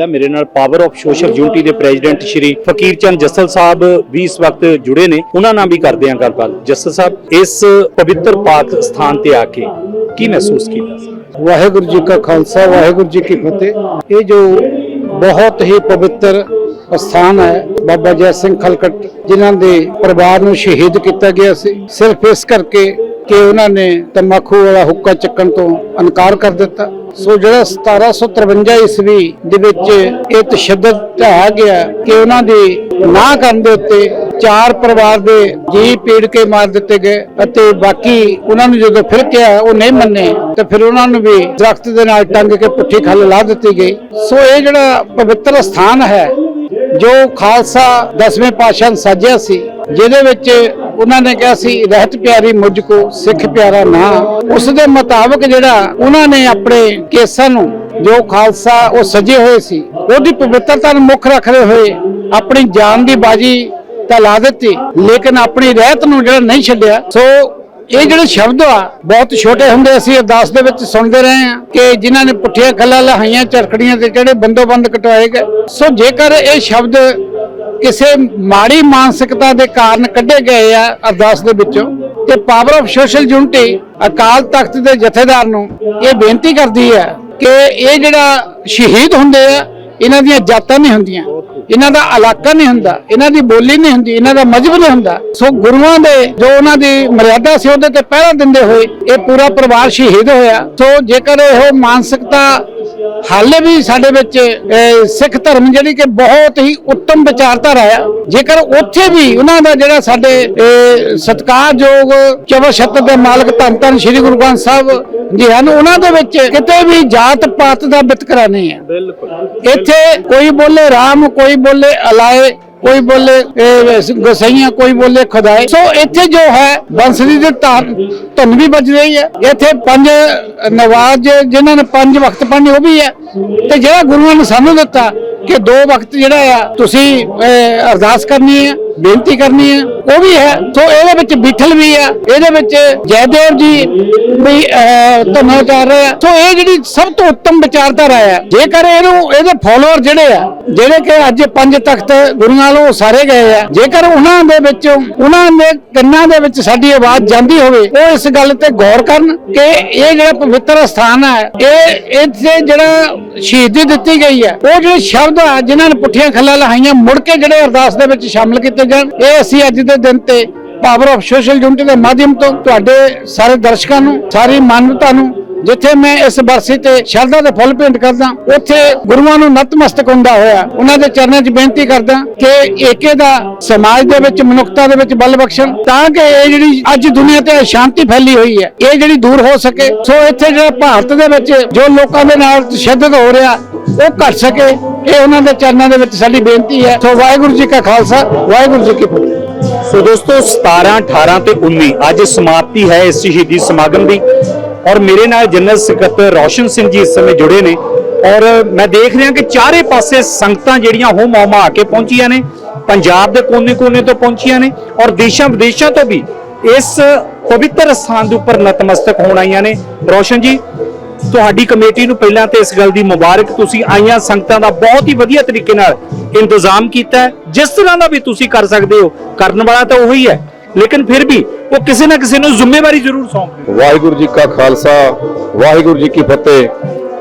ਕੀਤਾ। ਮੇਰੇ ਨਾਲ ਪਾਵਰ ਆਫ ਸੋਸ਼ਲ ਯੂਨਿਟੀ ਦੇ ਪ੍ਰੈਜ਼ੀਡੈਂਟ ਸ਼੍ਰੀ ਫਕੀਰ ਚੰਦ ਜੱਸਲ ਸਾਹਿਬ ਵੀ ਇਸ ਵਕਤ ਜੁੜੇ ਨੇ। ਉਹਨਾਂ ਨਾਲ ਵੀ ਕਰਦੇ ਹਾਂ ਗੱਲਬਾਤ। ਜੱਸਲ ਸਾਹਿਬ, ਇਸ ਪਵਿੱਤਰ ਪਾਕ ਸਥਾਨ ਤੇ ਆ ਕੇ ਕੀ ਮਹਿਸੂਸ ਕੀਤਾ ਵਾਹਿਗੁਰੂ ਜੀ ਕਾ ਖਾਲਸਾ, ਵਾਹਿਗੁਰੂ ਜੀ ਕੀ ਫਤਿਹ। ਇਹ ਜੋ ਬਹੁਤ ਹੀ ਪਵਿੱਤਰ ਸਥਾਨ ਹੈ, ਬਾਬਾ ਜੈ ਸਿੰਘ ਖਲਕਟ, ਜਿਨ੍ਹਾਂ ਦੇ ਪਰਿਵਾਰ ਨੂੰ ਸ਼ਹੀਦ ਕੀਤਾ ਗਿਆ ਸੀ। ਸਿਰਫ ਇਸ ਕਰਕੇ ਕਿ ਉਹਨਾਂ ਨੇ ਤੰਬਾਕੂ ਵਾਲਾ ਹੁੱਕਾ ਚੱਕਣ ਤੋਂ ਇਨਕਾਰ ਕਰ ਦਿੱਤਾ। ਸੋ ਜਿਹੜਾ 1753 ਈਸਵੀ ਦੇ ਵਿੱਚ ਇਹ ਤਸ਼ੱਦਦ ਢਾਇਆ ਗਿਆ ਕਿ ਉਹਨਾਂ ਦੀ ਨਾ ਕਰਨ ਦੇ ਉੱਤੇ ਚਾਰ ਪਰਿਵਾਰ ਦੇ ਜੀ ਪੀੜ ਕੇ ਮਾਰ ਦਿੱਤੇ ਗਏ ਅਤੇ ਬਾਕੀ ਉਹਨਾਂ ਨੂੰ ਜਦੋਂ ਫਿਰ ਕਿਹਾ ਉਹ ਨਹੀਂ ਮੰਨੇ, ਤੇ ਫਿਰ ਉਹਨਾਂ ਨੂੰ ਵੀ ਦਰਖਤ ਦੇ ਨਾਲ ਟੰਗ ਕੇ ਪੁੱਠੀ ਖੱਲ ਲਾ ਦਿੱਤੀ ਗਈ। ਸੋ ਇਹ ਜਿਹੜਾ ਪਵਿੱਤਰ ਸਥਾਨ ਹੈ, ਜੋ ਖਾਲਸਾ ਦਸਵੇਂ ਪਾਤਸ਼ਾਹ ਨੇ ਸਾਜਿਆ ਸੀ, ਜਿਹਦੇ ਵਿੱਚ ਉਹਨਾਂ ਨੇ ਕਿਹਾ ਸੀ, ਰਹਿਤ ਪਿਆਰੀ ਮੁਝ ਕੋ, ਸਿੱਖ ਪਿਆਰਾ ਨਾ। ਉਸ ਦੇ ਮੁਤਾਬਕ ਜਿਹੜਾ ਉਹਨਾਂ ਨੇ ਆਪਣੇ ਕੇਸਾਂ ਨੂੰ, ਜੋ ਖਾਲਸਾ ਉਹ ਸਜੇ ਹੋਏ ਸੀ, ਉਹਦੀ ਪਵਿੱਤਰਤਾ ਨੂੰ ਮੁੱਖ ਰੱਖਦੇ ਹੋਏ ਆਪਣੀ ਜਾਨ ਦੀ ਬਾਜੀ ਤਾਂ ਲਾ ਦਿੱਤੀ, ਲੇਕਿਨ ਆਪਣੀ ਰਹਿਤ ਨੂੰ ਜਿਹੜਾ ਨਹੀਂ ਛੱਡਿਆ। ਸੋ ਇਹ ਜਿਹੜੇ ਸ਼ਬਦ ਆ, ਬਹੁਤ ਛੋਟੇ ਹੁੰਦੇ ਅਸੀਂ ਅਰਦਾਸ ਦੇ ਵਿੱਚ ਸੁਣਦੇ ਰਹੇ ਹਾਂ ਕਿ ਜਿਨ੍ਹਾਂ ਨੇ ਪੁੱਠੀਆਂ ਖੱਲਾਂ ਲਹਾਈਆਂ ਚਰਖੜੀਆਂ ਤੇ ਜਿਹੜੇ ਬੰਦੋਬੰਦ ਕਟਵਾਏ ਗਏ। ਸੋ ਜੇਕਰ ਇਹ ਸ਼ਬਦ ਕਿਸੇ ਮਾੜੀ ਮਾਨਸਿਕਤਾ ਦੇ ਕਾਰਨ ਕੱਢੇ ਗਏ ਆ ਅਰਦਾਸ ਦੇ ਵਿੱਚੋਂ ਤੇ power of social unity Akal Takht ਦੇ ਜਥੇਦਾਰ ਨੂੰ ਇਹ ਬੇਨਤੀ ਕਰਦੀ ਹੈ ਕਿ ਇਹ ਜਿਹੜਾ ਸ਼ਹੀਦ ਹੁੰਦੇ ਆ, ਇਹਨਾਂ ਦੀਆਂ ਜਾਤਾਂ ਨਹੀਂ ਹੁੰਦੀਆਂ, ਇਹਨਾਂ ਦਾ ਇਲਾਕਾ ਨਹੀਂ ਹੁੰਦਾ, ਇਹਨਾਂ ਦੀ ਬੋਲੀ ਨਹੀਂ ਹੁੰਦੀ, ਇਹਨਾਂ ਦਾ ਮਜਹਬ ਨਹੀਂ ਹੁੰਦਾ। ਸੋ ਗੁਰੂਆਂ ਦੇ ਜੋ ਉਹਨਾਂ ਦੀ ਮਰਿਆਦਾ ਸੀ ਉਹਦੇ ਤੇ ਪਹਿਰਾ ਦਿੰਦੇ ਹੋਏ ਇਹ ਪੂਰਾ ਪਰਿਵਾਰ ਸ਼ਹੀਦ ਹੋਇਆ। ਸੋ ਜੇਕਰ ਇਹ ਮਾਨਸਿਕਤਾ ਹਾਲੇ ਵੀ ਸਾਡੇ ਵਿੱਚ ਸਿੱਖ ਧਰਮ ਜਿਹੜੀ ਕਿ ਬਹੁਤ ਹੀ ਉੱਤਮ ਵਿਚਾਰਧਾਰਾ ਆ। ਜੇਕਰ ਉੱਥੇ ਵੀ ਉਹਨਾਂ ਦਾ ਜਿਹੜਾ ਸਾਡੇ ਸਤਿਕਾਰਯੋਗ ਚਵਰ ਛੱਤਰ ਦੇ ਮਾਲਕ ਧੰਨ ਧੰਨ ਸ੍ਰੀ ਗੁਰੂ ਗ੍ਰੰਥ ਸਾਹਿਬ ਜੀ ਹਨ ਉਹਨਾਂ ਦੇ ਵਿੱਚ ਕਿਤੇ ਵੀ ਜਾਤ ਪਾਤ ਦਾ ਵਿਤਕਰਾ ਨਹੀਂ ਹੈ। ਬਿਲਕੁਲ। ਇੱਥੇ ਕੋਈ ਬੋਲੇ ਰਾਮ ਕੋਈ ਬੋਲੇ ਅਲਾਏ ਕੋਈ ਬੋਲੇ ਇਹ, ਗਸਈਆਂ ਕੋਈ ਬੋਲੇ ਖੁਦਾਏ। ਸੋ ਇੱਥੇ ਜੋ ਹੈ ਬੰਸਰੀ ਦੇ ਧਾਰ ਧੁਨ ਵੀ ਵੱਜ ਰਹੀ ਹੈ। ਇੱਥੇ ਪੰਜ ਨਵਾਜ਼ ਜਿਨ੍ਹਾਂ ਨੇ ਪੰਜ ਵਕਤ ਪੜ੍ਹਨੇ ਉਹ ਵੀ ਹੈ। ਤੇ ਜਿਹੜਾ ਗੁਰੂਆਂ ਨੇ ਸਾਨੂੰ ਦਿੱਤਾ ਕਿ ਦੋ ਵਕਤ ਜਿਹੜਾ ਆ ਤੁਸੀਂ ਅਰਦਾਸ ਕਰਨੀ ਹੈ। ਬੇਨਤੀ ਕਰਨੀ ਹੈ। ਉਹ ਵੀ ਹੈ। ਸੋ ਇਹਦੇ ਵਿੱਚ ਬਿਠਲ ਵੀ ਹੈ। ਇਹਦੇ ਵਿੱਚ ਜੈਦੇਵ ਜੀ ਵੀ ਧੰਨਾ ਕਰ ਰਹੇ ਆ ਸੋ ਇਹ ਜਿਹੜੀ ਸਭ ਤੋਂ ਉੱਤਮ ਵਿਚਾਰਧਾਰਾ ਹੈ। ਜੇਕਰ ਇਹਨੂੰ, ਇਹਦੇ ਫਾਲੋਅਰ ਜਿਹੜੇ ਆ ਜਿਹੜੇ ਕਿ ਅੱਜ ਪੰਜ ਤਖਤ ਗੁਰੂਆਂ ਨੂੰ ਉਸਾਰੇ ਗਏ ਆ ਜੇਕਰ ਉਹਨਾਂ ਦੇ ਵਿੱਚ, ਉਹਨਾਂ ਦੇ ਕੰਨਾਂ ਦੇ ਵਿੱਚ ਸਾਡੀ ਆਵਾਜ਼ ਜਾਂਦੀ ਹੋਵੇ, ਉਹ ਇਸ ਗੱਲ ਤੇ ਗੌਰ ਕਰਨ ਕਿ ਇਹ ਜਿਹੜਾ ਪਵਿੱਤਰ ਸਥਾਨ ਹੈ, ਇਹ, ਇੱਥੇ ਜਿਹੜਾ ਸ਼ਹੀਦੀ ਦਿੱਤੀ ਗਈ ਹੈ, ਉਹ ਜਿਹੜੇ ਸ਼ਬਦ ਆ, ਜਿਨ੍ਹਾਂ ਨੇ ਪੁੱਠੀਆਂ ਖੱਲਾਂ ਲਹਾਈਆਂ, ਮੁੜ ਕੇ ਜਿਹੜੇ ਅਰਦਾਸ ਦੇ ਵਿੱਚ ਸ਼ਾਮਲ ਕੀਤੇ ਜਾਣ ਇਹ ਅਸੀਂ ਅੱਜ ਦੇ ਦਿਨ ਤੇ ਪਾਵਰ ਆਫ ਸੋਸ਼ਲ ਯੂਨਿਟੀ ਦੇ ਮਾਧਿਅਮ ਤੋਂ ਤੁਹਾਡੇ ਸਾਰੇ ਦਰਸ਼ਕਾਂ ਨੂੰ, ਸਾਰੀ ਮਾਨਵਤਾ ਨੂੰ, ਜਿੱਥੇ ਮੈਂ ਇਸ ਬਰਸੀ ਤੇ ਸ਼ਰਧਾ ਦੇ ਫੁੱਲ ਭੇਂਟ ਕਰਦਾ, ਉੱਥੇ ਗੁਰੂਆਂ ਨੂੰ ਨਤਮਸਤਕ ਹੁੰਦਾ ਹੋਇਆ, ਉਹਨਾਂ ਦੇ ਚਰਨਾਂ 'ਚ ਬੇਨਤੀ ਕਰਦਾ ਕਿ ਏਕੇ ਦਾ ਸਮਾਜ ਦੇ ਵਿੱਚ, ਮਨੁੱਖਤਾ ਦੇ ਵਿੱਚ ਬਲ ਬਖਸ਼ਣ, ਤਾਂ ਕਿ ਇਹ ਜਿਹੜੀ ਅੱਜ ਦੁਨੀਆ ਤੇ ਸ਼ਾਂਤੀ ਫੈਲੀ ਹੋਈ ਹੈ, ਇਹ ਜਿਹੜੀ ਦੂਰ ਹੋ ਸਕੇ। ਸੋ ਇੱਥੇ ਜਿਹੜਾ ਭਾਰਤ ਦੇ ਵਿੱਚ ਜੋ ਲੋਕਾਂ ਦੇ ਨਾਲ ਤਸ਼ੱਦਦ ਹੋ ਰਿਹਾ ਉਹ ਘਟ ਸਕੇ ਇਹ ਉਹਨਾਂ ਦੇ ਚਰਨਾਂ ਦੇ ਵਿੱਚ ਸਾਡੀ ਬੇਨਤੀ ਹੈ। ਸੋ ਵਾਹਿਗੁਰੂ ਜੀ ਕਾ ਖਾਲਸਾ, ਵਾਹਿਗੁਰੂ ਜੀ ਕੀ ਫਤਿਹ। ਸੋ ਦੋਸਤੋ 17 18 ਤੇ 19 ਅੱਜ ਸਮਾਪਤੀ ਹੈ ਇਸ ਸ਼ਹੀਦੀ ਸਮਾਗਮ ਦੀ ਔਰ ਮੇਰੇ ਨਾਲ ਜਨਰਲ ਸਕੱਤਰ ਰੌਸ਼ਨ ਸਿੰਘ ਜੀ ਇਸ ਸਮੇਂ ਜੁੜੇ ਨੇ ਔਰ ਮੈਂ ਦੇਖ ਰਿਹਾ ਕਿ ਚਾਰੇ ਪਾਸੇ ਸੰਗਤਾਂ ਜਿਹੜੀਆਂ ਹੋਮ ਹੋਮਾ ਆ ਕੇ ਪਹੁੰਚੀਆਂ ਨੇ, ਪੰਜਾਬ ਦੇ ਕੋਨੇ-ਕੋਨੇ ਤੋਂ ਪਹੁੰਚੀਆਂ ਨੇ ਔਰ ਦੇਸ਼ਾਂ ਵਿਦੇਸ਼ਾਂ ਤੋਂ ਵੀ ਇਸ ਪਵਿੱਤਰ ਸਥਾਨ ਦੇ ਉੱਪਰ ਨਤਮਸਤਕ ਹੋਣ ਆਈਆਂ ਨੇ। ਰੌਸ਼ਨ ਜੀ ਤੁਹਾਡੀ ਕਮੇਟੀ ਨੂੰ ਪਹਿਲਾਂ ਤੇ ਇਸ ਗੱਲ ਦੀ ਮੁਬਾਰਕ ਤੁਸੀਂ ਆਈਆਂ ਸੰਗਤਾਂ ਦਾ ਬਹੁਤ ਹੀ ਵਧੀਆ ਤਰੀਕੇ ਨਾਲ ਇੰਤਜ਼ਾਮ ਕੀਤਾ ਜਿਸ ਤਰ੍ਹਾਂ ਦਾ ਵੀ ਤੁਸੀਂ ਕਰ ਸਕਦੇ ਹੋ, ਕਰਨ ਵਾਲਾ ਤਾਂ ਉਹੀ ਹੈ। ਲੇਕਿਨ ਫਿਰ ਵੀ ਉਹ ਕਿਸੇ ਨਾ ਕਿਸੇ ਨੂੰ ਜ਼ਿੰਮੇਵਾਰੀ ਜ਼ਰੂਰ ਸੌਂਪਦੇ ਵਾਹਿਗੁਰੂ ਜੀ ਕਾ ਖਾਲਸਾ, ਵਾਹਿਗੁਰੂ ਜੀ ਕੀ ਫਤਿਹ।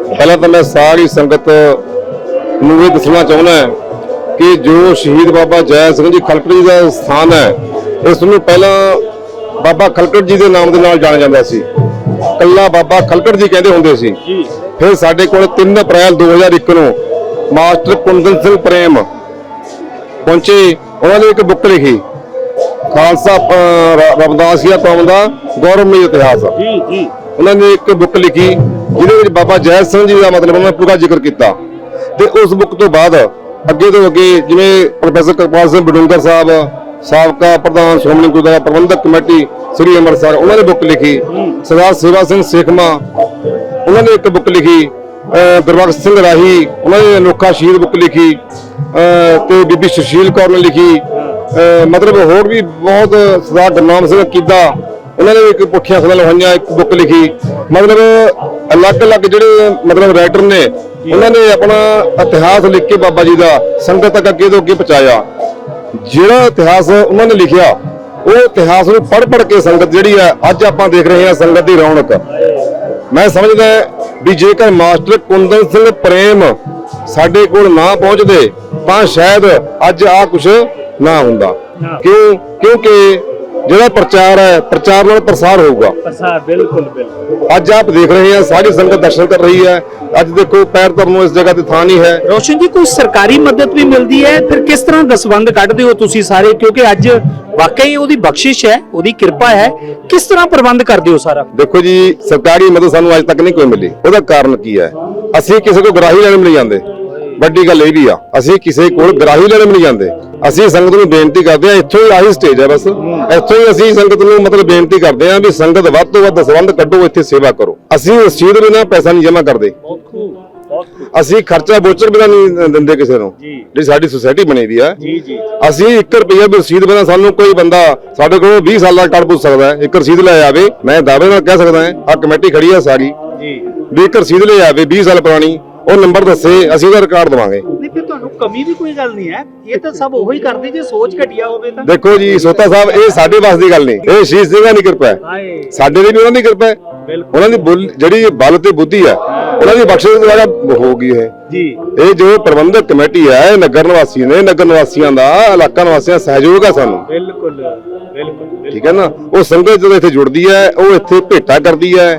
ਪਹਿਲਾਂ ਤਾਂ ਮੈਂ ਸਾਰੀ ਸੰਗਤ ਨੂੰ ਇਹ ਦੱਸਣਾ ਚਾਹੁੰਦਾ ਕਿ ਜੋ ਸ਼ਹੀਦ ਬਾਬਾ ਜੈ ਸਿੰਘ ਜੀ ਖਲਕੜ ਜੀ ਦਾ ਸਥਾਨ ਹੈ, ਇਸ ਨੂੰ ਪਹਿਲਾਂ ਬਾਬਾ ਖਲਕੜ ਜੀ ਦੇ ਨਾਮ ਦੇ ਨਾਲ ਜਾਣਿਆ ਜਾਂਦਾ ਸੀ। ਕੱਲਾ ਬਾਬਾ ਖਲਕੜ ਜੀ ਕਹਿੰਦੇ ਹੁੰਦੇ ਸੀ। ਫਿਰ ਸਾਡੇ ਕੋਲ 3 ਅਪ੍ਰੈਲ 2001 ਨੂੰ ਮਾਸਟਰ ਕੁੰਦਨ ਸਿੰਘ ਪ੍ਰੇਮ ਪਹੁੰਚੇ। ਉਹਨਾਂ ਨੇ ਇੱਕ ਬੁੱਕ ਲਿਖੀ। ਖਾਲਸਾ ਅਹ, ਰ- ਰਮਦਾਸੀਆ ਕੌਮ ਦਾ ਗੌਰਵਮਈ ਇਤਿਹਾਸ। ਜੀ ਜੀ। ਉਹਨਾਂ ਨੇ ਇੱਕ ਬੁੱਕ ਲਿਖੀ ਜਿਹਦੇ ਵਿੱਚ ਬਾਬਾ ਜੈ ਸਿੰਘ ਜੀ ਦਾ ਮਤਲਬ ਉਹਨਾਂ ਪੂਰਾ ਜ਼ਿਕਰ ਕੀਤਾ। ਤੇ ਉਸ ਬੁੱਕ ਤੋਂ ਬਾਅਦ ਅੱਗੇ ਤੋਂ ਅੱਗੇ ਜਿਵੇਂ ਪ੍ਰੋਫੈਸਰ ਕਰਪਾਲ ਸਿੰਘ ਬਡੂੰਗਰ ਸਾਹਿਬ ਸਾਬਕਾ ਪ੍ਰਧਾਨ ਸ਼੍ਰੋਮਣੀ ਗੁਰਦੁਆਰਾ ਪ੍ਰਬੰਧਕ ਕਮੇਟੀ ਸ੍ਰੀ ਅੰਮ੍ਰਿਤਸਰ, ਉਹਨਾਂ ਨੇ ਬੁੱਕ ਲਿਖੀ। ਸਰਦਾਰ ਸੇਵਾ ਸਿੰਘ ਸੇਖਮਾ ਉਹਨਾਂ ਨੇ ਇੱਕ ਬੁੱਕ ਲਿਖੀ, ਅਹ, ਗੁਰਬਖਸ਼ ਸਿੰਘ ਰਾਹੀ, ਉਹਨਾਂ ਨੇ ਅਨੋਖਾ ਸ਼ਹੀਦ ਬੁੱਕ ਲਿਖੀ, ਅਹ, ਤੇ ਬੀਬੀ ਸੁਸ਼ੀਲ ਕੌਰ ਨੇ ਲਿਖੀ। ਅਹ, ਮਤਲਬ ਹੋਰ ਵੀ ਬਹੁਤ ਸਰਦਾਰ ਗੁਰਨਾਮ ਸਿੰਘ ਕੀਦਾ ਉਹਨਾਂ ਨੇ ਵੀ ਇੱਕ ਪੁੱਠੀਆਂ ਸਲਾਹ ਹੋਈਆਂ ਇੱਕ ਬੁੱਕ ਲਿਖੀ। ਮਤਲਬ ਅਲੱਗ-ਅਲੱਗ ਜਿਹੜੇ ਮਤਲਬ ਰਾਈਟਰ ਨੇ, ਉਹਨਾਂ ਨੇ ਆਪਣਾ ਇਤਿਹਾਸ ਲਿਖ ਕੇ ਬਾਬਾ ਜੀ ਦਾ, ਸੰਗਤ ਤੱਕ ਅੱਗੇ ਤੋਂ ਅੱਗੇ ਪਹੁੰਚਾਇਆ। ਜਿਹੜਾ ਇਤਿਹਾਸ ਉਹਨਾਂ ਨੇ ਲਿਖਿਆ ਉਹ ਇਤਿਹਾਸ ਨੂੰ ਪੜ੍ਹ ਪੜ੍ਹ ਕੇ ਸੰਗਤ ਜਿਹੜੀ ਹੈ ਅੱਜ ਆਪਾਂ ਦੇਖ ਰਹੇ ਹਾਂ ਸੰਗਤ ਦੀ ਰੌਣਕ। ਮੈਂ ਸਮਝਦਾ ਵੀ ਜੇਕਰ ਮਾਸਟਰ ਕੁੰਦਨ ਸਿੰਘ ਪ੍ਰੇਮ ਸਾਡੇ ਕੋਲ ਨਾ ਪਹੁੰਚਦੇ ਤਾਂ ਸ਼ਾਇਦ ਅੱਜ ਆ ਕੁਝ ਨਾ ਹੁੰਦਾ। ਕਿਉਂ? ਕਿਉਂਕਿ ਜਿਹੜਾ ਪ੍ਰਚਾਰ ਹੈ ਪ੍ਰਚਾਰ ਨਾਲ ਪ੍ਰਸਾਰ ਹੋਊਗਾ। ਪ੍ਰਸਾਦ ਬਿਲਕੁਲ ਬਿਲਕੁਲ। ਅੱਜ ਆਪ ਦੇਖ ਰਹੇ ਹਾਂ ਸਾਰੀ ਸੰਗਤ ਦਰਸ਼ਨ ਕਰ ਰਹੀ ਹੈ। ਅੱਜ ਦੇਖੋ ਪੈਰ ਧਰਨ ਨੂੰ ਇਸ ਜਗ੍ਹਾ ਤੇ ਥਾਂ ਨਹੀਂ ਹੈ। ਰੋਸ਼ਨ ਜੀ ਕੋਈ ਸਰਕਾਰੀ ਮਦਦ ਵੀ ਮਿਲਦੀ ਹੈ? ਫਿਰ ਕਿਸ ਤਰ੍ਹਾਂ ਦਸਵੰਦ ਕੱਢਦੇ ਹੋ ਤੁਸੀਂ ਸਾਰੇ? ਕਿਉਂਕਿ ਅੱਜ ਵਾਕਈ ਉਹਦੀ ਬਖਸ਼ਿਸ਼ ਹੈ ਉਹਦੀ ਕਿਰਪਾ ਹੈ। ਕਿਸ ਤਰ੍ਹਾਂ ਪ੍ਰਬੰਧ ਕਰਦੇ ਹੋ ਸਾਰਾ? ਦੇਖੋ ਜੀ ਸਰਕਾਰੀ ਮਦਦ ਸਾਨੂੰ ਅੱਜ ਤੱਕ ਨਹੀਂ ਕੋਈ ਮਿਲੀ। ਉਹਦਾ ਕਾਰਨ ਕੀ ਹੈ? ਅਸੀਂ ਕਿਸੇ ਕੋਲ ਗਰਾਹੀ ਲੈਣ ਨਹੀਂ ਜਾਂਦੇ। ਵੱਡੀ ਗੱਲ ਇਹ ਵੀ ਆ ਅਸੀਂ ਕਿਸੇ ਕੋਲ ਗਰਾਹੀ ਲੈਣ ਨਹੀਂ ਜਾਂਦੇ। ਅਸੀਂ ਸੰਗਤ ਨੂੰ ਬੇਨਤੀ ਕਰਦੇ ਆ ਇੱਥੋਂ ਹੀ ਆਹੀ ਸਟੇਜ ਹੈ ਬਸ। ਇੱਥੋਂ ਹੀ ਅਸੀਂ ਸੰਗਤ ਨੂੰ ਮਤਲਬ ਬੇਨਤੀ ਕਰਦੇ ਆ ਵੀ ਸੰਗਤ ਵੱਧ ਤੋਂ ਵੱਧ ਸੰਬੰਧ ਕੱਢੋ ਇੱਥੇ ਸੇਵਾ ਕਰੋ। ਅਸੀਂ ਰਸੀਦ ਬਿਨਾਂ ਪੈਸਾ ਨਹੀਂ ਜਮ੍ਹਾਂ ਕਰਦੇ। ਅਸੀਂ ਖਰਚਾ ਬੋਚਰ ਬਿਨਾਂ ਨਹੀਂ ਦਿੰਦੇ ਕਿਸੇ ਨੂੰ। ਜੀ। ਜਿਹੜੀ ਸਾਡੀ ਸੁਸਾਇਟੀ ਬਣੀ ਵੀ ਆ। ਜੀ ਜੀ। ਅਸੀਂ 1 ਰੁਪਿਆ ਵੀ ਰਸੀਦ ਬਿਨਾਂ ਸਾਨੂੰ ਕੋਈ ਬੰਦਾ ਸਾਡੇ ਕੋਲ 20 ਸਾਲਾਂ ਦਾ ਕਰ ਪੁੱਛ ਸਕਦਾ ਹੈ। ਇੱਕ ਰਸੀਦ ਲੈ ਆਵੇ ਮੈਂ ਦਾਅਵੇ ਨਾਲ ਕਹਿ ਸਕਦਾ ਹਾਂ ਆ ਕਮੇਟੀ ਖੜੀ ਆ ਸਾਰੀ। ਜੀ। ਵੀ ਇੱਕ ਰਸੀਦ ਲੈ ਆਵੇ 20 ਸਾਲ ਪੁਰਾਣੀ ਉਹ ਨੰਬਰ ਦੱਸੇ ਅਸੀਂ ਉਹਦਾ ਰਿਕਾਰਡ ਦਵਾਂਗੇ। ਫਿਰ ਤੁਹਾਨੂੰ ਕਮੀ ਵੀ ਕੋਈ ਗੱਲ ਨਹੀਂ ਹੈ। ਇਹ ਤਾਂ ਸਭ ਉਹੀ ਕਰਦੇ ਜੇ ਸੋਚ ਘਟਿਆ ਹੋਵੇ ਤਾਂ। ਦੇਖੋ ਜੀ ਸੋਤਾ ਸਾਹਿਬ ਇਹ ਸਾਡੇ ਵੱਸ ਦੀ ਗੱਲ ਨਹੀਂ। ਇਹ ਸ਼ੀਸ਼ ਸਿੰਘਾਂ ਦੀ ਕਿਰਪਾ ਹੈ। ਸਾਡੇ ਲਈ ਵੀ ਉਹਨਾਂ ਦੀ ਕਿਰਪਾ ਹੈ। ਉਹਨਾਂ ਦੀ ਜਿਹੜੀ ਬਲ ਤੇ ਬੁੱਧੀ ਹੈ ਉਹਨਾਂ ਦੀ ਬਖਸ਼ਿਸ਼ ਦੁਆਰਾ ਹੋ ਗਈ ਹੈ। ਜੀ। ਇਹ ਜੋ ਪ੍ਰਬੰਧਕ ਕਮੇਟੀ ਹੈ ਨਗਰ ਨਿਵਾਸੀ ਨੇ ਨਗਰ ਨਿਵਾਸੀਆਂ ਦਾ ਇਲਾਕਾ ਨਿਵਾਸੀਆਂ ਦਾ ਸਹਿਯੋਗ ਹੈ ਸਾਨੂੰ। ਬਿਲਕੁਲ ਬਿਲਕੁਲ ਠੀਕ ਹੈ ਨਾ? ਉਹ ਸੰਗਤ ਜਦੋਂ ਇੱਥੇ ਜੁੜਦੀ ਹੈ ਉਹ ਇੱਥੇ ਭੇਟਾ ਕਰਦੀ ਹੈ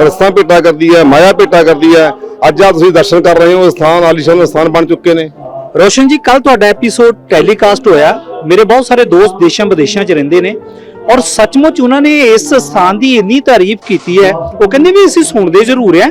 ਰਸਾਂ ਭੇਟਾ ਕਰਦੀ ਹੈ ਮਾਇਆ ਭੇਟਾ ਕਰਦੀ ਹੈ ਅੱਜ ਆ ਤੁਸੀਂ ਦਰਸ਼ਨ ਕਰ ਰਹੇ ਹੋ ਸਥਾਨ ਆਲੀਸ਼ਾਨ ਸਥਾਨ ਬਣ ਚੁੱਕੇ ਨੇ। ਰੋਸ਼ਨ ਜੀ ਕੱਲ ਤੁਹਾਡਾ ਐਪੀਸੋਡ ਟੈਲੀਕਾਸਟ ਹੋਇਆ। ਮੇਰੇ ਬਹੁਤ ਸਾਰੇ ਦੋਸਤ ਦੇਸ਼ਾਂ ਵਿਦੇਸ਼ਾਂ 'ਚ ਰਹਿੰਦੇ ਨੇ ਔਰ ਸੱਚਮੁੱਚ ਉਹਨਾਂ ਨੇ ਇਸ ਸਥਾਨ ਦੀ ਇੰਨੀ ਤਾਰੀਫ ਕੀਤੀ ਹੈ। ਉਹ ਕਹਿੰਦੇ ਵੀ ਅਸੀਂ ਸੁਣਦੇ ਜ਼ਰੂਰ ਆ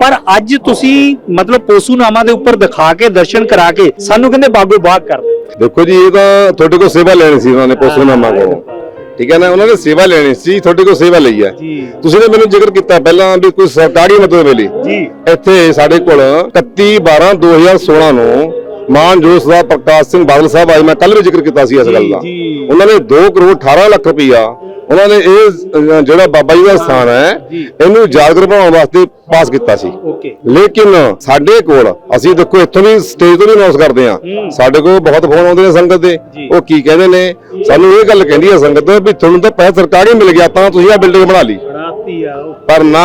ਪਰ ਅੱਜ ਤੁਸੀਂ ਮਤਲਬ ਪੋਸੂਨਾਮਾ ਦੇ ਉੱਪਰ ਦਿਖਾ ਕੇ ਦਰਸ਼ਨ ਕਰਾ ਕੇ ਸਾਨੂੰ ਕਹਿੰਦੇ ਬਾਗੋ ਬਾਗ ਕਰ। ਦੇਖੋ ਜੀ ਇਹ ਤਾਂ ਤੁਹਾਡੇ ਕੋਲ ਸੇਵਾ ਲੈਣੀ ਸੀ ਉਹਨਾਂ ਨੇ ਪੋਸਟਨਾਮਾ ਕੋਲੋਂ। ਠੀਕ ਹੈ ਨਾ? ਉਹਨਾਂ ਨੇ ਸੇਵਾ ਲੈਣੀ ਸੀ ਤੁਹਾਡੇ ਕੋਲ ਸੇਵਾ ਲਈ ਹੈ। ਜੀ। ਤੁਸੀਂ ਨੇ ਮੈਨੂੰ ਜ਼ਿਕਰ ਕੀਤਾ ਪਹਿਲਾਂ ਵੀ ਕੋਈ ਸਰਕਾਰੀ ਮਦਦ ਮਿਲੀ। ਜੀ। ਇੱਥੇ ਸਾਡੇ ਕੋਲ 31 12 2016 ਨੂੰ ਮਾਨਯੋਗ ਸਰਦਾਰ ਪ੍ਰਕਾਸ਼ ਸਿੰਘ ਬਾਦਲ ਸਾਹਿਬ ਆਏ ਮੈਂ ਕੱਲ ਵੀ ਜ਼ਿਕਰ ਕੀਤਾ ਸੀ ਇਸ ਗੱਲ ਦਾ। ਉਹਨਾਂ ਨੇ 2 ਕਰੋੜ 18 ਲੱਖ ਰੁਪਈਆ ਉਹਨਾਂ ਨੇ ਇਹ ਜਿਹੜਾ ਬਾਬਾ ਜੀ ਦਾ ਸਥਾਨ ਹੈ। ਇਹਨੂੰ ਯਾਦਗਾਰ ਬਣਾਉਣ ਵਾਸਤੇ ਪਾਸ ਕੀਤਾ ਸੀ ਲੇਕਿਨ ਸਾਡੇ ਕੋਲ ਅਸੀਂ ਦੇਖੋ ਇੱਥੋਂ ਵੀ ਸਟੇਜ ਤੋਂ ਵੀ ਅਨਾਉਂਸ ਕਰਦੇ ਆ ਸਾਡੇ ਕੋਲ ਬਹੁਤ ਫੋਨ ਆਉਂਦੇ ਨੇ ਸੰਗਤ ਦੇ। ਉਹ ਕੀ ਕਹਿੰਦੇ ਨੇ ਸਾਨੂੰ ਇਹ ਗੱਲ ਕਹਿੰਦੀ ਹੈ ਸੰਗਤ ਵੀ ਤੁਹਾਨੂੰ ਤਾਂ ਪੈਸਾ ਸਰਕਾਰੀ ਮਿਲ ਗਿਆ ਤਾਂ ਤੁਸੀਂ ਆ ਬਿਲਡਿੰਗ ਬਣਾ ਲਈ ਆ ਪਰ ਨਾ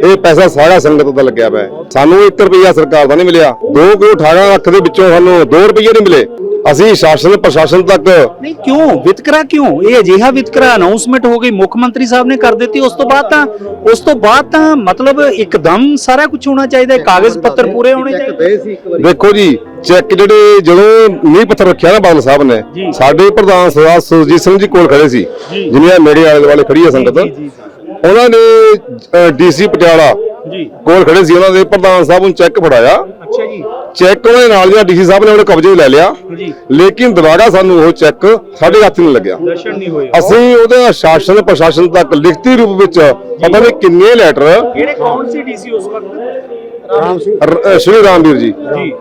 ਇਹ ਪੈਸਾ ਸਾਰਾ ਸੰਗਤ ਦਾ ਲੱਗਿਆ ਪਿਆ। ਸਾਨੂੰ 1 ਰੁਪਿਆ ਸਰਕਾਰ ਦਾ ਨਹੀਂ ਮਿਲਿਆ 2 ਕਰੋੜ 18 ਲੱਖ ਦੇ ਵਿੱਚੋਂ ਸਾਨੂੰ 2 ਰੁਪਏ ਨਹੀਂ ਮਿਲੇ। ਅਸੀਂ ਸ਼ਾਸਨ ਪ੍ਰਸ਼ਾਸਨ ਤੱਕ ਨਹੀਂ ਕਿਉਂ? ਵਿਤਕਰਾ ਕਿਉਂ? ਇਹ ਅਜਿਹਾ ਵਿਤਕਰਾ ਅਨਾਉਂਸਮੈਂਟ ਹੋ ਗਈ। ਮੁੱਖ ਮੰਤਰੀ ਸਾਹਿਬ ਨੇ ਕਰ ਦਿੱਤੀ। ਉਸ ਤੋਂ ਬਾਅਦ ਤਾਂ ਉਸ ਤੋਂ ਬਾਅਦ ਤਾਂ ਮਤਲਬ ਇੱਕਦਮ ਸਾਰਾ ਕੁਝ ਹੋਣਾ ਚਾਹੀਦਾ ਹੈ। ਕਾਗਜ਼ ਪੱਤਰ ਪੂਰੇ ਹੋਣੇ ਚਾਹੀਦੇ। ਦੇਖੋ ਜੀ ਚੈੱਕ ਜਿਹੜੇ ਜਦੋਂ ਨੀਂਹ ਪੱਥਰ ਰੱਖਿਆ ਨਾ ਬਾਦਲ ਸਾਹਿਬ ਨੇ। ਸਾਡੇ ਪ੍ਰਧਾਨ ਸਰਦਾਰ ਸੁਰਜੀਤ ਸਿੰਘ ਜੀ ਕੋਲ ਖੜੇ ਸੀ। ਜੀ। ਜਿਵੇਂ ਮੇਰੇ ਆਲੇ ਦੁਆਲੇ ਖੜੀ ਹੈ ਸੰਗਤ। ਉਹਨਾਂ ਨੇ ਡੀਸੀ ਪਟਿਆਲਾ ਜੀ। ਕੋਲ ਖੜੇ ਸੀ। ਉਹਨਾਂ ਦੇ ਪ੍ਰਧਾਨ ਸਾਹਿਬ ਨੂੰ ਚੈੱਕ ਫੜਾਇਆ। ਅੱਛਾ ਜੀ। ਚੈੱਕ ਉਹਨਾਂ ਦੇ ਨਾਲ ਜਿਹੜਾ ਡੀਸੀ ਸਾਹਿਬ ਨੇ ਉਹਨੇ ਕਬਜ਼ੇ ਲੈ ਲਿਆ। ਜੀ ਲੇਕਿਨ ਦੁਬਾਰਾ ਸਾਨੂੰ ਉਹ ਚੈੱਕ ਸਾਡੇ ਹੱਥ ਨਹੀਂ ਲੱਗਿਆ। ਦਰਸ਼ਨ ਨਹੀਂ ਹੋਏ। ਅਸੀਂ ਉਹਦੇ ਸ਼ਾਸਨ ਪ੍ਰਸ਼ਾਸਨ ਤੱਕ ਲਿਖਤੀ ਰੂਪ ਵਿੱਚ ਪਤਾ ਨਹੀਂ ਕਿੰਨੇ ਲੈਟਰ ਕਿਹੜੇ ਕੌਣ ਸੀ ਡੀਸੀ ਉਸ ਵਕਤ? ਰਾਮ ਸਿੰਘ। ਰ- ਅ, ਸ਼੍ਰੀ ਰਾਮਵੀਰ ਜੀ। ਜੀ।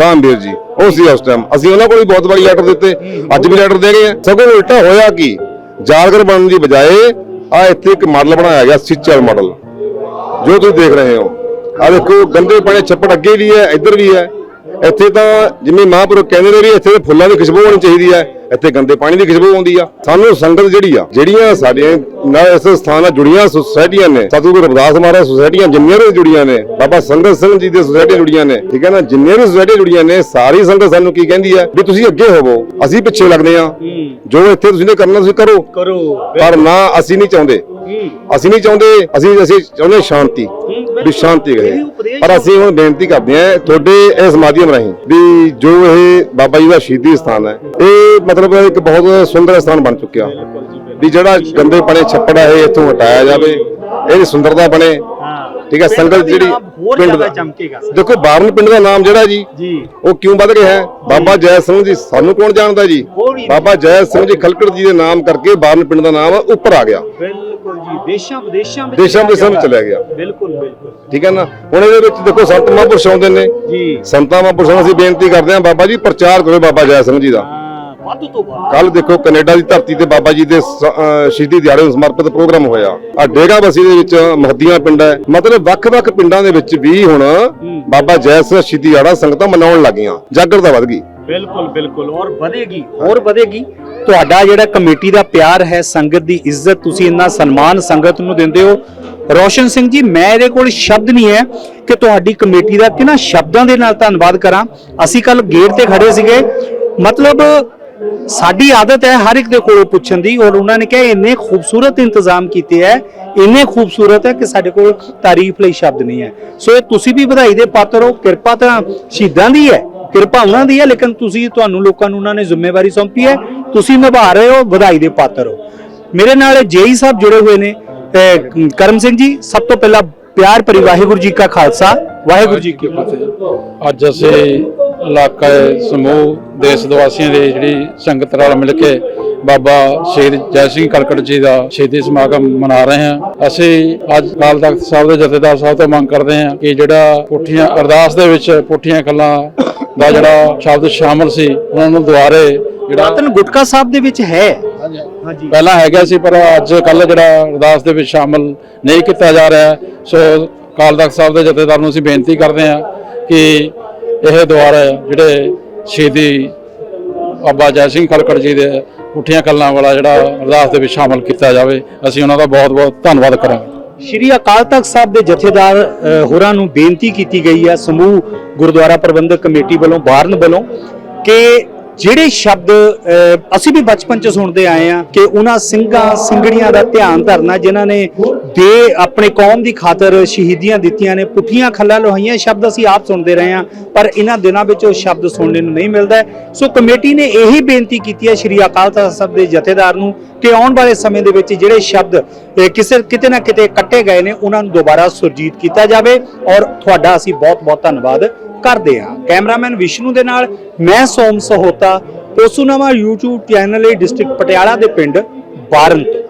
ਰਾਮਵੀਰ ਜੀ। ਉਹ ਸੀ ਉਸ ਟਾਈਮ ਅਸੀਂ ਉਹਨਾਂ ਕੋਲ ਵੀ ਬਹੁਤ ਵਾਰੀ ਲੈਟਰ ਦਿੱਤੇ। ਅੱਜ ਵੀ ਲੈਟਰ ਦੇ ਗਏ ਆ। ਸਗੋਂ ਉਲਟਾ ਹੋਇਆ ਕੀ ਜਾਗਰ ਬਣਨ ਦੀ ਬਜਾਏ ਆ ਇੱਥੇ ਇੱਕ ਮਾਡਲ ਬਣਾਇਆ ਗਿਆ ਸਿੱਚਰ ਮਾਡਲ ਜੋ ਤੁਸੀਂ ਦੇਖ ਰਹੇ ਹੋ। ਆ ਦੇਖੋ ਗੰਦੇ ਪਾਣੀ ਛੱਪੜ ਅੱਗੇ ਵੀ ਹੈ ਇੱਧਰ ਵੀ ਹੈ। ਇੱਥੇ ਤਾਂ ਜਿਵੇਂ ਮਹਾਂਪੁਰਖ ਕਹਿੰਦੇ ਨੇ ਵੀ ਇੱਥੇ ਤਾਂ ਫੁੱਲਾਂ ਦੀ ਖੁਸ਼ਬੂ ਹੋਣੀ ਚਾਹੀਦੀ ਹੈ ਇੱਥੇ ਗੰਦੇ ਪਾਣੀ ਦੀ ਖੁਸ਼ਬੂ ਆਉਂਦੀ ਆ। ਸਾਨੂੰ ਸੰਗਤ ਜਿਹੜੀ ਆ ਜਿਹੜੀਆਂ ਸਾਡੀਆਂ ਨਾਲ ਇਸ ਸਥਾਨ ਨਾਲ ਜੁੜੀਆਂ ਸੁਸਾਇਟੀਆਂ ਨੇ ਸਤਿਗੁਰੂ ਰਵਿਦਾਸ ਮਹਾਰਾਜ ਸੁਸਾਇਟੀਆਂ ਜਿੰਨੀਆਂ ਵੀ ਜੁੜੀਆਂ ਨੇ ਬਾਬਾ ਸੰਗਤ ਸਿੰਘ ਜੀ ਦੀ ਸੁਸਾਇਟੀਆਂ ਜੁੜੀਆਂ ਨੇ ਠੀਕ ਹੈ ਨਾ ਜਿੰਨੀਆਂ ਵੀ ਸੁਸਾਇਟੀਆਂ ਜੁੜੀਆਂ ਨੇ ਸਾਰੀ ਸੰਗਤ ਸਾਨੂੰ ਕੀ ਕਹਿੰਦੀ ਹੈ ਵੀ ਤੁਸੀਂ ਅੱਗੇ ਹੋਵੋ ਅਸੀਂ ਪਿੱਛੇ ਲੱਗਦੇ ਆ। ਜੋ ਇੱਥੇ ਤੁਸੀਂ ਨੇ ਕਰਨਾ ਤੁਸੀਂ ਕਰੋ। ਕਰੋ। ਪਰ ਨਾ ਅਸੀਂ ਨਹੀਂ ਚਾਹੁੰਦੇ। ਅਸੀਂ ਨਹੀਂ ਚਾਹੁੰਦੇ ਅਸੀਂ ਅਸੀਂ ਚਾਹੁੰਦੇ ਸ਼ਾਂਤੀ ਵੀ ਸ਼ਾਂਤੀ ਰਹੇ। ਪਰ ਅਸੀਂ ਹੁਣ ਬੇਨਤੀ ਕਰਦੇ ਹਾਂ ਤੁਹਾਡੇ ਇਸ ਮਾਧਿਅਮ ਰਾਹੀਂ ਵੀ ਜੋ ਇਹ ਬਾਬਾ ਜੀ ਦਾ ਸ਼ਹੀਦੀ ਸਥਾਨ ਹੈ ਇਹ ਮਤਲਬ ਇੱਕ ਬਹੁਤ ਸੁੰਦਰ ਸਥਾਨ ਬਣ ਚੁੱਕਿਆ। ਵੀ ਜਿਹੜਾ ਗੰਦੇ ਪਾਣੀ ਛੱਪੜ ਹੈ ਇੱਥੋਂ ਹਟਾਇਆ ਜਾਵੇ ਇਹਦੀ ਸੁੰਦਰਤਾ ਬਣੇ। ਠੀਕ ਹੈ ਸੰਗਤ ਜਿਹੜੀ ਪਿੰਡ ਦਾ ਚਮਕੇਗਾ। ਦੇਖੋ ਬਾਰਨ ਪਿੰਡ ਦਾ ਨਾਮ ਜਿਹੜਾ ਜੀ ਉਹ ਕਿਉਂ ਵੱਧ ਰਿਹਾ ਹੈ? ਬਾਬਾ ਜੈ ਸਿੰਘ ਜੀ ਸਾਨੂੰ ਕੌਣ ਜਾਣਦਾ ਜੀ। ਬਾਬਾ ਜੈ ਸਿੰਘ ਜੀ ਖਲਕੜ ਜੀ ਦੇ ਨਾਮ ਕਰਕੇ ਬਾਰਨ ਪਿੰਡ ਦਾ ਨਾਮ ਉੱਪਰ ਆ ਗਿਆ। ਜੀ ਦੇਸ਼ਾਂ ਵਿਦੇਸ਼ਾਂ ਵਿੱਚ ਦੇਸ਼ਾਂ ਵਿਦੇਸ਼ਾਂ ਵਿੱਚ ਚਲਿਆ ਗਿਆ। ਬਿਲਕੁਲ ਬਿਲਕੁਲ। ਠੀਕ ਹੈ ਨਾ? ਹੁਣ ਇਹਦੇ ਵਿੱਚ ਦੇਖੋ ਸੰਤ ਮਹਾਂਪੁਰਸ਼ ਆਉਂਦੇ ਨੇ। ਜੀ। ਸੰਤਾਂ ਮਹਾਂਪੁਰਸ਼ਾਂ ਨੂੰ ਅਸੀਂ ਬੇਨਤੀ ਕਰਦੇ ਹਾਂ ਬਾਬਾ ਜੀ ਪ੍ਰਚਾਰ ਕਰੋ ਬਾਬਾ ਜੈ ਸਿੰਘ ਜੀ ਦਾ। ਹਾਂ ਵੱਧ ਤੋਂ ਵੱਧ। ਕੱਲ ਦੇਖੋ ਕੈਨੇਡਾ ਦੀ ਧਰਤੀ ਤੇ ਬਾਬਾ ਜੀ ਦੇ ਸ- ਅਹ ਸ਼ਹੀਦੀ ਦਿਹਾੜੇ ਨੂੰ ਸਮਰਪਿਤ ਪ੍ਰੋਗਰਾਮ ਹੋਇਆ। ਆ ਡੇਗਾ ਬਸੀ ਦੇ ਵਿੱਚ ਮਹੱਦੀਆਂ ਪਿੰਡ ਹੈ। ਮਤਲਬ ਵੱਖ-ਵੱਖ ਪਿੰਡਾਂ ਦੇ ਵਿੱਚ ਵੀ ਹੁਣ ਬਾਬਾ ਜੈ ਸਿੰਘ ਸ਼ਹੀਦੀ ਦਿਹਾੜਾ ਸੰਗਤਾਂ ਮਨਾਉਣ ਲੱਗੀਆਂ। ਜਾਗਰਤਾ ਵੱਧ ਗਈ। ਬਿਲਕੁਲ ਬਿਲਕੁਲ। ਔਰ ਵਧੇਗੀ ਹੋਰ ਵਧੇਗੀ। ਤੁਹਾਡਾ ਜਿਹੜਾ ਕਮੇਟੀ ਦਾ ਪਿਆਰ ਹੈ, ਸੰਗਤ ਦੀ ਇੱਜ਼ਤ, ਤੁਸੀਂ ਇੰਨਾ ਸਨਮਾਨ ਸੰਗਤ ਨੂੰ ਦਿੰਦੇ ਹੋ। ਰੋਸ਼ਨ ਸਿੰਘ ਜੀ, ਮੈਂ ਇਹਦੇ ਕੋਲ ਸ਼ਬਦ ਨਹੀਂ ਹੈ ਕਿ ਤੁਹਾਡੀ ਕਮੇਟੀ ਦਾ ਕਿਹਨਾਂ ਸ਼ਬਦਾਂ ਦੇ ਨਾਲ ਧੰਨਵਾਦ ਕਰਾਂ। ਅਸੀਂ ਕੱਲ ਗੇਟ ਤੇ ਖੜੇ ਸੀਗੇ। ਮਤਲਬ, ਸਾਡੀ ਆਦਤ ਹੈ ਹਰ ਇੱਕ ਦੇ ਕੋਲੋਂ ਪੁੱਛਣ ਦੀ ਔਰ ਉਹਨਾਂ ਨੇ ਕਿਹਾ, ਇੰਨੇ ਖੂਬਸੂਰਤ ਇੰਤਜ਼ਾਮ ਕੀਤੇ ਹੈ, ਇੰਨੇ ਖੂਬਸੂਰਤ ਹੈ ਕਿ ਸਾਡੇ ਕੋਲ ਤਾਰੀਫ ਲਈ ਸ਼ਬਦ ਨਹੀਂ ਹੈ। ਸੋ ਇਹ ਤੁਸੀਂ ਵੀ ਵਧਾਈ ਦੇ ਪਾਤਰ ਹੋ, ਕਿਰਪਾ ਤਾਂ ਸ਼ਹੀਦਾਂ ਦੀ ਹੈ। ਕਿਰਪਾ ਉਹਨਾਂ ਦੀ ਹੈ, ਲੇਕਿਨ ਤੁਸੀਂ ਤੁਹਾਨੂੰ ਲੋਕਾਂ ਨੂੰ ਉਹਨਾਂ ਨੇ ਜ਼ਿੰਮੇਵਾਰੀ ਸੌਂਪੀ ਹੈ। ਤੁਸੀਂ ਨਿਭਾ ਰਹੇ ਹੋ, ਵਧਾਈ ਦੇ ਪਾਤਰ ਹੋ। ਮੇਰੇ ਨਾਲ ਜੇਈ ਸਾਹਿਬ ਜੁੜੇ ਹੋਏ ਨੇ। ਕਰਮ ਸਿੰਘ ਜੀ, ਸਭ ਤੋਂ ਪਹਿਲਾਂ ਪਿਆਰ ਭਰੀ ਵਾਹਿਗੁਰੂ ਜੀ ਕਾ ਖਾਲਸਾ। ਵਾਹਿਗੁਰੂ ਜੀ ਕੀ ਫਤਿਹ। ਅੱਜ ਅਸੀਂ ਇਲਾਕਾ ਸਮੂਹ, ਦੇਸ਼ ਨਿਵਾਸੀਆਂ ਦੇ ਜਿਹੜੀ ਸੰਗਤ ਨਾਲ ਮਿਲ ਕੇ ਬਾਬਾ ਸ਼ਹੀਦ ਜੈ ਸਿੰਘ ਕਰਕਟ ਜੀ ਦਾ ਸ਼ਹੀਦੀ ਸਮਾਗਮ ਮਨਾ ਰਹੇ ਹਾਂ। ਅਸੀਂ ਅੱਜ ਅਕਾਲ ਤਖਤ ਸਾਹਿਬ ਦੇ ਜਥੇਦਾਰ ਸਾਹਿਬ ਤੋਂ ਮੰਗ ਕਰਦੇ ਹਾਂ ਕਿ ਜਿਹੜਾ ਪੁੱਠੀਆਂ ਅਰਦਾਸ ਦੇ ਵਿੱਚ ਪੁੱਠੀਆਂ ਗੱਲਾਂ ਦਾ ਜਿਹੜਾ ਸ਼ਬਦ ਸ਼ਾਮਲ ਸੀ ਉਹਨਾਂ ਨੂੰ ਦੁਬਾਰੇ ਜਿਹੜਾ ਰਤਨ ਗੁਟਕਾ ਸਾਹਿਬ ਦੇ ਵਿੱਚ ਹੈ। ਹਾਂਜੀ। ਪਹਿਲਾਂ ਹੈਗਾ ਸੀ ਪਰ ਅੱਜ ਕੱਲ ਜਿਹੜਾ ਅਰਦਾਸ ਦੇ ਵਿੱਚ ਸ਼ਾਮਲ ਨਹੀਂ ਕੀਤਾ ਜਾ ਰਿਹਾ। ਸੋ ਅਕਾਲ ਤਖਤ ਸਾਹਿਬ ਦੇ ਜਥੇਦਾਰ ਨੂੰ ਅਸੀਂ ਬੇਨਤੀ ਕਰਦੇ ਹਾਂ ਕਿ ਇਹ ਦੁਆਰਾ ਜਿਹੜੇ ਸ਼ਹੀਦੀ ਬਾਬਾ ਜੈ ਸਿੰਘ ਖਲਕੜ ਜੀ ਦੇ ਉੱਠੀਆਂ ਕੱਲਾਂ ਵਾਲਾ ਜਿਹੜਾ ਅਰਦਾਸ ਦੇ ਵਿੱਚ ਸ਼ਾਮਲ ਕੀਤਾ ਜਾਵੇ। ਅਸੀਂ ਉਹਨਾਂ ਦਾ ਬਹੁਤ ਬਹੁਤ ਧੰਨਵਾਦ ਕਰਾਂਗੇ। ਸ਼੍ਰੀ ਅਕਾਲ ਤਖਤ ਸਾਹਿਬ ਦੇ ਜਥੇਦਾਰ ਹੋਰਾਂ ਨੂੰ ਬੇਨਤੀ ਕੀਤੀ ਗਈ ਹੈ ਸਮੂਹ ਗੁਰਦੁਆਰਾ ਪ੍ਰਬੰਧਕ ਕਮੇਟੀ ਵੱਲੋਂ, ਬਾਰਨ ਵੱਲੋਂ, ਕਿ ਜਿਹੜੇ ਸ਼ਬਦ ਅਸੀਂ ਵੀ ਬਚਪਨ ਚ ਸੁਣਦੇ ਆਏ ਆ ਕਿ ਉਹਨਾਂ ਸਿੰਘਾਂ ਸਿੰਘੜੀਆਂ ਦਾ ਧਿਆਨ ਧਰਨਾ ਜਿਨ੍ਹਾਂ ਨੇ ਦੇ ਆਪਣੇ ਕੌਮ ਦੀ ਖਾਤਰ ਸ਼ਹੀਦੀਆਂ ਦਿੱਤੀਆਂ ਨੇ, ਪੁੱਠੀਆਂ ਖੱਲਾਂ ਲੋਹਾਈਆਂ ਸ਼ਬਦ ਅਸੀਂ ਆਪ ਸੁਣਦੇ ਰਹੇ ਆ ਪਰ ਇਹਨਾਂ ਦਿਨਾਂ ਵਿੱਚ ਉਹ ਸ਼ਬਦ ਸੁਣਨ ਨੂੰ ਨਹੀਂ ਮਿਲਦਾ ਸੋ ਕਮੇਟੀ ਨੇ ਇਹੀ ਬੇਨਤੀ ਕੀਤੀ ਹੈ ਸ਼੍ਰੀ ਅਕਾਲ ਤਖਤ ਸਾਹਿਬ ਦੇ ਜਥੇਦਾਰ ਨੂੰ ਕਿ ਆਉਣ ਵਾਲੇ ਸਮੇਂ ਦੇ ਵਿੱਚ ਜਿਹੜੇ ਸ਼ਬਦ ਕਿਸੇ, ਕਿਤੇ ਨਾ ਕਿਤੇ ਕੱਟੇ ਗਏ ਨੇ, ਉਹਨਾਂ ਨੂੰ ਦੁਬਾਰਾ ਸੁਰਜੀਤ ਕੀਤਾ ਜਾਵੇ। ਔਰ ਤੁਹਾਡਾ ਅਸੀਂ ਬਹੁਤ-ਬਹੁਤ ਧੰਨਵਾਦ ਕਰਦੇ ਹਾਂ ਕੈਮਰਾਮੈਨ ਵਿਸ਼ਨੂੰ ਦੇ ਨਾਲ ਮੈਂ ਸੋਮ ਸਹੋਤਾ, ਪੋਸੂਨਾਮਾ YouTube ਚੈਨਲ ਲਈ ਡਿਸਟ੍ਰਿਕਟ ਪਟਿਆਲਾ ਦੇ ਪਿੰਡ ਬਾਰਨ ਤੋਂ